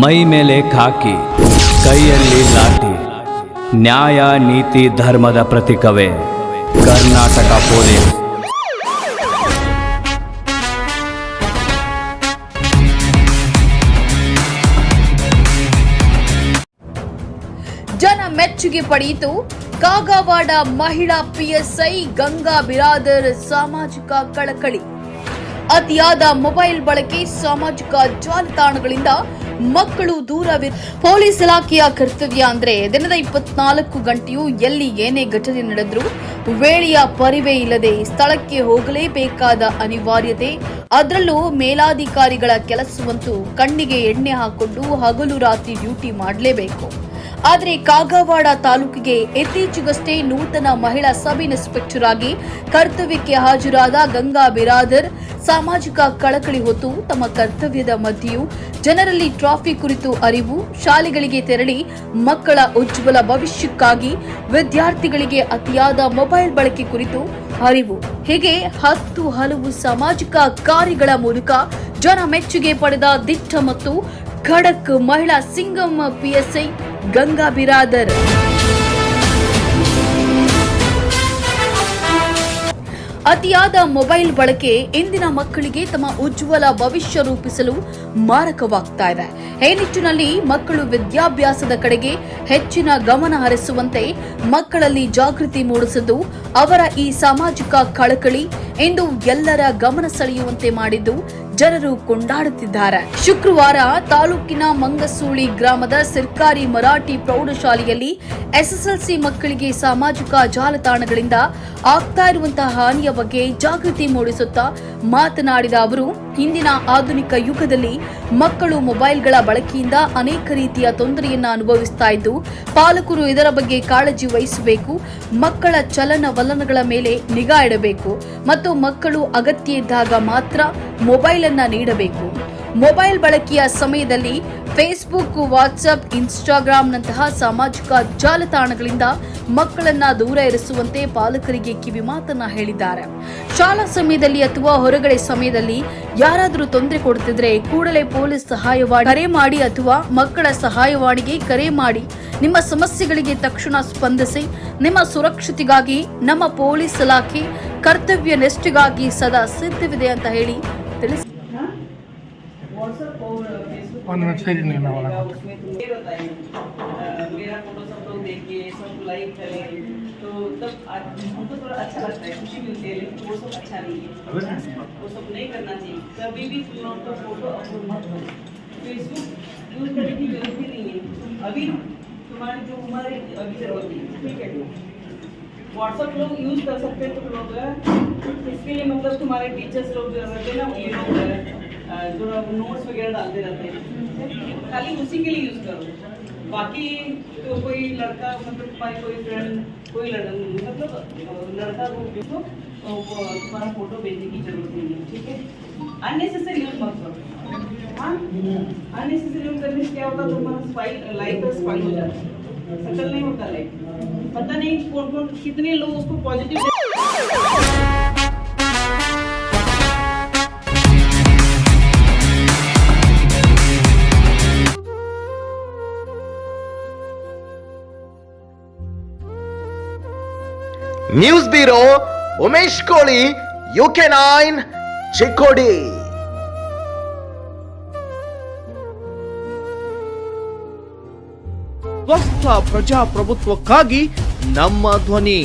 ಮೈ ಮೇಲೆ ಖಾಕಿ, ಕೈಯಲ್ಲಿ ಲಾಠಿ. ನ್ಯಾಯ, ನೀತಿ, ಧರ್ಮದ ಪ್ರತೀಕವೇ. ಕರ್ನಾಟಕ ಪೊಲೀಸ್. ಜನ ಮೆಚ್ಚುಗೆ ಪಡೆಯಿತು. ಕಾಗವಾಡ ಮಹಿಳಾ ಪಿಎಸ್ಐ ಗಂಗಾ ಬಿರಾದರ್ ಸಾಮಾಜಿಕ ಕಳಕಳಿ. ಅತಿಯಾದ ಮೊಬೈಲ್ ಬಳಕೆ ಸಾಮಾಜಿಕ ಜಾಲತಾಣಗಳಿಂದ ಮಕ್ಕಳು ದೂರವಿ ಪೊಲೀಸ್ ಇಲಾಖೆಯ ಕರ್ತವ್ಯ ಅಂದ್ರೆ ದಿನದ ಇಪ್ಪತ್ನಾಲ್ಕು ಗಂಟೆಯೂ ಎಲ್ಲಿ ಏನೇ ಘಟನೆ ನಡೆದ್ರೂ ವೇಳೆಯ ಪರಿವೇ ಇಲ್ಲದೆ ಸ್ಥಳಕ್ಕೆ ಹೋಗಲೇಬೇಕಾದ ಅನಿವಾರ್ಯತೆ. ಅದರಲ್ಲೂ ಮೇಲಾಧಿಕಾರಿಗಳ ಕೆಲಸವಂತೂ ಕಣ್ಣಿಗೆ ಎಣ್ಣೆ ಹಾಕೊಂಡು ಹಗಲು ರಾತ್ರಿ ಡ್ಯೂಟಿ ಮಾಡಲೇಬೇಕು. ಆದರೆ ಕಾಗವಾಡ ತಾಲೂಕಿಗೆ ಇತ್ತೀಚೆಗಷ್ಟೇ ನೂತನ ಮಹಿಳಾ ಸಬ್ ಇನ್ಸ್ಪೆಕ್ಟರ್ ಆಗಿ ಕರ್ತವ್ಯಕ್ಕೆ ಹಾಜರಾದ ಗಂಗಾ ಬಿರಾದರ್ ಸಾಮಾಜಿಕ ಕಳಕಳಿ ಹೊತ್ತು ತಮ್ಮ ಕರ್ತವ್ಯದ ಮಧ್ಯೆಯೂ ಜನರಲ್ಲಿ ಟ್ರಾಫಿಕ್ ಕುರಿತು ಅರಿವು, ಶಾಲೆಗಳಿಗೆ ತೆರಳಿ ಮಕ್ಕಳ ಉಜ್ವಲ ಭವಿಷ್ಯಕ್ಕಾಗಿ ವಿದ್ಯಾರ್ಥಿಗಳಿಗೆ ಅತಿಯಾದ ಮೊಬೈಲ್ ಬಳಕೆ ಕುರಿತು ಅರಿವು. ಹೀಗೆ ಹತ್ತು ಹಲವು ಸಾಮಾಜಿಕ ಕಾರ್ಯಗಳ ಮೂಲಕ ಜನ ಮೆಚ್ಚುಗೆ ಪಡೆದ ದಿಟ್ಟ ಮತ್ತು ಖಡಕ್ ಮಹಿಳಾ ಸಿಂಗಮ್ ಪಿಎಸ್ಐ ಗಂಗಾ ಬಿರಾದರ್ ಅತಿಯಾದ ಮೊಬೈಲ್ ಬಳಕೆ ಇಂದಿನ ಮಕ್ಕಳಿಗೆ ತಮ್ಮ ಉಜ್ವಲ ಭವಿಷ್ಯ ರೂಪಿಸಲು ಮಾರಕವಾಗ್ತಾ ಇದೆ. ಈ ನಿಟ್ಟಿನಲ್ಲಿ ಮಕ್ಕಳು ವಿದ್ಯಾಭ್ಯಾಸದ ಕಡೆಗೆ ಹೆಚ್ಚಿನ ಗಮನ ಹರಿಸುವಂತೆ ಮಕ್ಕಳಲ್ಲಿ ಜಾಗೃತಿ ಮೂಡಿಸಿದ್ದು, ಅವರ ಈ ಸಾಮಾಜಿಕ ಕಳಕಳಿ ಇಂದು ಎಲ್ಲರ ಗಮನ ಸೆಳೆಯುವಂತೆ ಮಾಡಿದ್ದು ಜನರು ಕೊಂಡಾಡುತ್ತಿದ್ದಾರೆ. ಶುಕ್ರವಾರ ತಾಲೂಕಿನ ಮಂಗಸೂಳಿ ಗ್ರಾಮದ ಸರ್ಕಾರಿ ಮರಾಠಿ ಪ್ರೌಢಶಾಲೆಯಲ್ಲಿ ಎಸ್ಎಸ್ಎಲ್ಸಿ ಮಕ್ಕಳಿಗೆ ಸಾಮಾಜಿಕ ಜಾಲತಾಣಗಳಿಂದ ಆಗ್ತಾ ಇರುವಂತಹ ಹಾನಿಯ ಬಗ್ಗೆ ಜಾಗೃತಿ ಮೂಡಿಸುತ್ತಾ ಮಾತನಾಡಿದ ಅವರು ಇಂದಿನ ಆಧುನಿಕ ಯುಗದಲ್ಲಿ ಮಕ್ಕಳು ಮೊಬೈಲ್ಗಳ ಬಳಕೆಯಿಂದ ಅನೇಕ ರೀತಿಯ ತೊಂದರೆಯನ್ನು ಅನುಭವಿಸ್ತಾ ಇದ್ದು, ಪಾಲಕರು ಇದರ ಬಗ್ಗೆ ಕಾಳಜಿ ವಹಿಸಬೇಕು, ಮಕ್ಕಳ ಚಲನವಲನಗಳ ಮೇಲೆ ನಿಗಾ ಇಡಬೇಕು ಮತ್ತು ಮಕ್ಕಳು ಅಗತ್ಯ ಇದ್ದಾಗ ಮಾತ್ರ ಮೊಬೈಲ್ ಅನ್ನ ನೀಡಬೇಕು. ಮೊಬೈಲ್ ಬಳಕೆಯ ಸಮಯದಲ್ಲಿ ಫೇಸ್ಬುಕ್ ವಾಟ್ಸ್ಆಪ್ ಇನ್ಸ್ಟಾಗ್ರಾಂನಂತಹ ಸಾಮಾಜಿಕ ಜಾಲತಾಣಗಳಿಂದ ಮಕ್ಕಳನ್ನ ದೂರ ಇರಿಸುವಂತೆ ಪಾಲಕರಿಗೆ ಕಿವಿ ಮಾತನ್ನ ಹೇಳಿದ್ದಾರೆ. ಶಾಲಾ ಸಮಯದಲ್ಲಿ ಅಥವಾ ಹೊರಗಡೆ ಸಮಯದಲ್ಲಿ ಯಾರಾದರೂ ತೊಂದರೆ ಕೊಡುತ್ತಿದ್ರೆ ಕೂಡಲೇ ಪೊಲೀಸ್ ಸಹಾಯವಾಣಿ ಕರೆ ಮಾಡಿ ಅಥವಾ ಮಕ್ಕಳ ಸಹಾಯವಾಣಿಗೆ ಕರೆ ಮಾಡಿ ನಿಮ್ಮ ಸಮಸ್ಯೆಗಳಿಗೆ ತಕ್ಷಣ ಸ್ಪಂದಿಸಿ, ನಿಮ್ಮ ಸುರಕ್ಷತೆಗಾಗಿ ನಮ್ಮ ಪೊಲೀಸ್ ಇಲಾಖೆ ಕರ್ತವ್ಯ ನಿಷ್ಠೆಗಾಗಿ ಸದಾ ಸಿದ್ಧವಿದೆ ಅಂತ ಹೇಳಿ తెలుసు पंद्रह मिनट नहीं वाला उसमें तुम ये बताइए मेरा फ़ोटो सब लोग देखिए सब लाइक करें। तो तब हमको थोड़ा अच्छा लगता है खुशी मिलती है लेकिन वो सब अच्छा नहीं है। वो सब नहीं करना चाहिए। कभी भी तुम लोग का फ़ोटो अपलोड मत करो। फेसबुक यूज़ करने की ज़रूरत ही नहीं है। अभी तुम्हारी जो उम्र है अभी ज़रूरत नहीं है। ठीक है। व्हाट्सअप लोग यूज़ कर सकते हैं तुम लोग इसके लिए मतलब तुम्हारे टीचर्स लोग जो रहते हैं ना ये लोग जो नोट्स वगैरह डालते रहते हैं खाली उसी के लिए यूज़ करो। बाकी तो कोई लड़का मतलब तुम्हारी कोई फ्रेंड कोई लड़, मतलब लड़का को तो तुम्हारा फ़ोटो भेजने की ज़रूरत नहीं है ठीक है? अननेसेसरी यूज़ मत करो। हाँ? अननेसेसरी यूज़ करने से क्या होता है? तुम्हारा स्पाइल लाइक स्पाइल हो जाता है। सकल नहीं होता लाइक पता नहीं कौन कौन कितने लोग उसको पॉजिटिव ನ್ಯೂಸ್ ಬ್ಯೂರೋ ಉಮೇಶ್ ಕೋಳಿ ಯು ಕೆ ನೈನ್ ಚಿಕ್ಕೋಡಿ ಸ್ವಸ್ಥ ಪ್ರಜಾಪ್ರಭುತ್ವಕ್ಕಾಗಿ ನಮ್ಮ ಧ್ವನಿ.